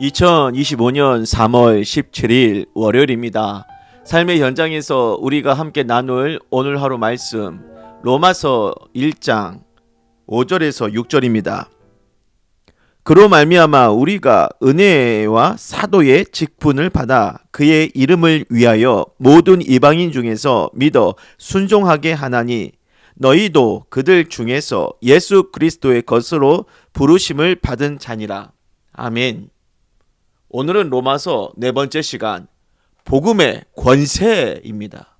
2025년 3월 17일 월요일입니다. 삶의 현장에서 우리가 함께 나눌 오늘 하루 말씀 로마서 1장 5절에서 6절입니다. 그로 말미암아 우리가 은혜와 사도의 직분을 받아 그의 이름을 위하여 모든 이방인 중에서 믿어 순종하게 하나니 너희도 그들 중에서 예수 그리스도의 것으로 부르심을 받은 자니라. 아멘. 오늘은 로마서 네 번째 시간 복음의 권세입니다.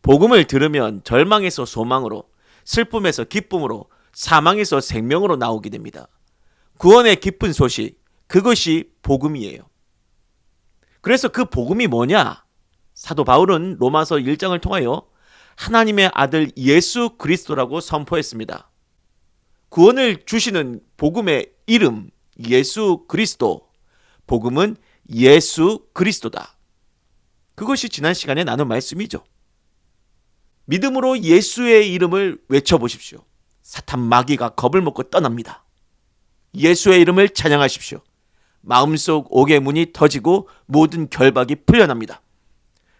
복음을 들으면 절망에서 소망으로 슬픔에서 기쁨으로 사망에서 생명으로 나오게 됩니다. 구원의 기쁜 소식 그것이 복음이에요. 그래서 그 복음이 뭐냐? 사도 바울은 로마서 1장을 통하여 하나님의 아들 예수 그리스도라고 선포했습니다. 구원을 주시는 복음의 이름 예수 그리스도 복음은 예수 그리스도다. 그것이 지난 시간에 나눈 말씀이죠. 믿음으로 예수의 이름을 외쳐보십시오. 사탄 마귀가 겁을 먹고 떠납니다. 예수의 이름을 찬양하십시오. 마음속 옥의 문이 터지고 모든 결박이 풀려납니다.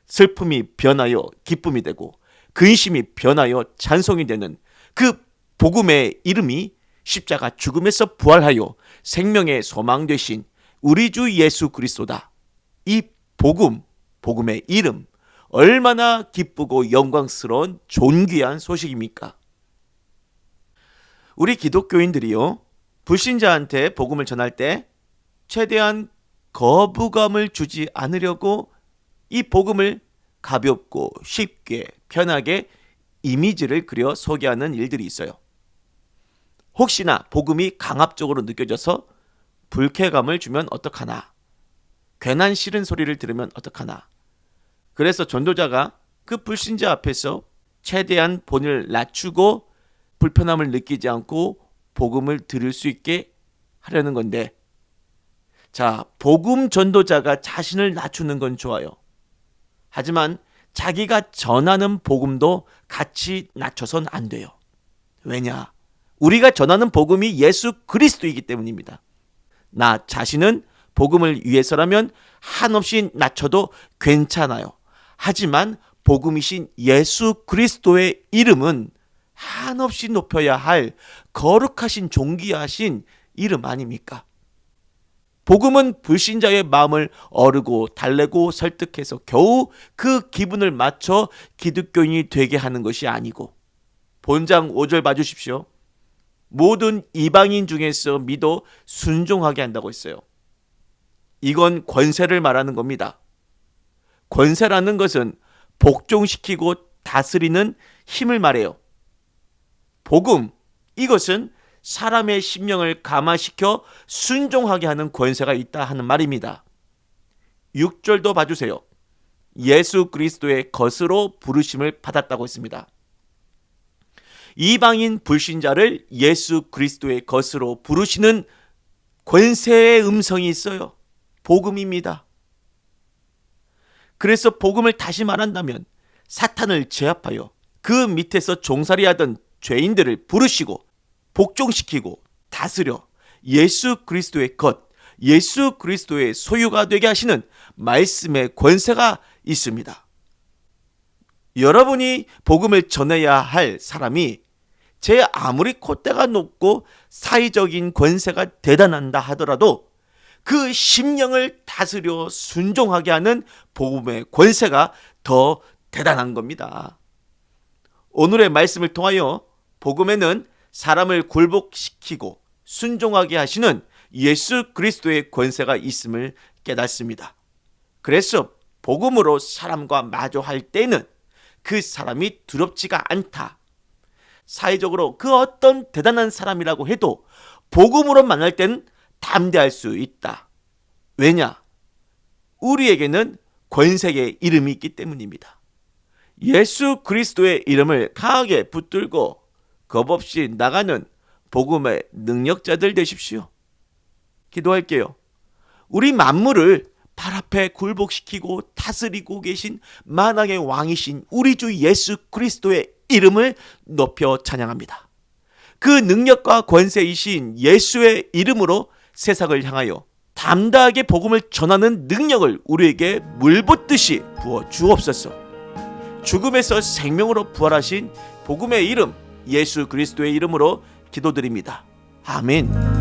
슬픔이 변하여 기쁨이 되고 근심이 변하여 찬송이 되는 그 복음의 이름이 십자가 죽음에서 부활하여 생명의 소망 되신 우리 주 예수 그리스도다. 이 복음, 복음의 이름, 얼마나 기쁘고 영광스러운 존귀한 소식입니까? 우리 기독교인들이요, 불신자한테 복음을 전할 때 최대한 거부감을 주지 않으려고 이 복음을 가볍고 쉽게 편하게 이미지를 그려 소개하는 일들이 있어요. 혹시나 복음이 강압적으로 느껴져서 불쾌감을 주면 어떡하나. 괜한 싫은 소리를 들으면 어떡하나. 그래서 전도자가 그 불신자 앞에서 최대한 본을 낮추고 불편함을 느끼지 않고 복음을 들을 수 있게 하려는 건데 자, 복음 전도자가 자신을 낮추는 건 좋아요. 하지만 자기가 전하는 복음도 같이 낮춰선 안 돼요. 왜냐? 우리가 전하는 복음이 예수 그리스도이기 때문입니다. 나 자신은 복음을 위해서라면 한없이 낮춰도 괜찮아요. 하지만 복음이신 예수 그리스도의 이름은 한없이 높여야 할 거룩하신 존귀하신 이름 아닙니까? 복음은 불신자의 마음을 어르고 달래고 설득해서 겨우 그 기분을 맞춰 기독교인이 되게 하는 것이 아니고 본장 5절 봐주십시오. 모든 이방인 중에서 믿어 순종하게 한다고 했어요. 이건 권세를 말하는 겁니다. 권세라는 것은 복종시키고 다스리는 힘을 말해요. 복음, 이것은 사람의 심령을 감화시켜 순종하게 하는 권세가 있다 하는 말입니다. 6절도 봐주세요. 예수 그리스도의 것으로 부르심을 받았다고 했습니다. 이방인 불신자를 예수 그리스도의 것으로 부르시는 권세의 음성이 있어요. 복음입니다. 그래서 복음을 다시 말한다면 사탄을 제압하여 그 밑에서 종살이하던 죄인들을 부르시고 복종시키고 다스려 예수 그리스도의 것, 예수 그리스도의 소유가 되게 하시는 말씀의 권세가 있습니다. 여러분이 복음을 전해야 할 사람이 제 아무리 콧대가 높고 사회적인 권세가 대단한다 하더라도 그 심령을 다스려 순종하게 하는 복음의 권세가 더 대단한 겁니다. 오늘의 말씀을 통하여 복음에는 사람을 굴복시키고 순종하게 하시는 예수 그리스도의 권세가 있음을 깨닫습니다. 그래서 복음으로 사람과 마주할 때는 그 사람이 두렵지가 않다. 사회적으로 그 어떤 대단한 사람이라고 해도 복음으로 만날 땐 담대할 수 있다. 왜냐? 우리에게는 권세의 이름이 있기 때문입니다. 예수 그리스도의 이름을 강하게 붙들고 겁없이 나가는 복음의 능력자들 되십시오. 기도할게요. 우리 만물을 발 앞에 굴복시키고 다스리고 계신 만왕의 왕이신 우리 주 예수 그리스도의 이름을 높여 찬양합니다. 그 능력과 권세이신 예수의 이름으로 세상을 향하여 담대하게 복음을 전하는 능력을 우리에게 물붓듯이 부어 주옵소서. 죽음에서 생명으로 부활하신 복음의 이름 예수 그리스도의 이름으로 기도드립니다. 아멘.